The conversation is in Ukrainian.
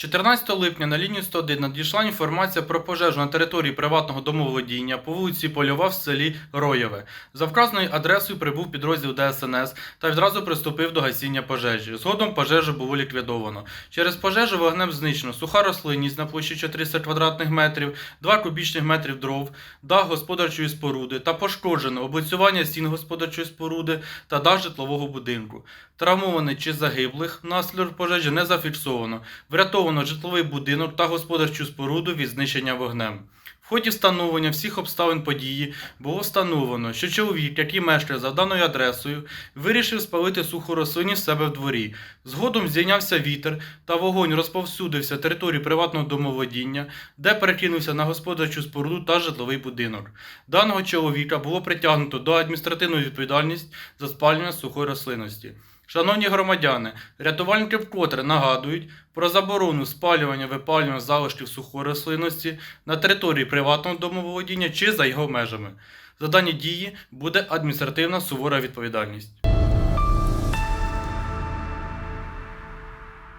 14 липня на лінію 101 надійшла інформація про пожежу на території приватного домоволодіння по вулиці Польова в селі Роєве. За вказаною адресою прибув підрозділ ДСНС та відразу приступив до гасіння пожежі. Згодом пожежу було ліквідовано. Через пожежу вогнем знищено суха рослинність на площі 400 квадратних метрів, 2 кубічних метрів дров, дах господарчої споруди та пошкоджено облицювання стін господарчої споруди та дах житлового будинку. Травмованих чи загиблих внаслідок пожежі не зафіксовано. Врятовано житловий будинок та господарчу споруду від знищення вогнем. Ході встановлення всіх обставин події було встановлено, що чоловік, який мешкає за даною адресою, вирішив спалити суху рослині в себе в дворі. Згодом здійнявся вітер та вогонь розповсюдився територію приватного домоволодіння, де перекинувся на господарчу споруду та житловий будинок. Даного чоловіка було притягнуто до адміністративної відповідальності за спалювання сухої рослинності. Шановні громадяни, рятувальники вкотре нагадують про заборону спалювання випалювання залишків сухої рослинності на території приватного домоволодіння чи за його межами. За дані дії буде адміністративна сувора відповідальність.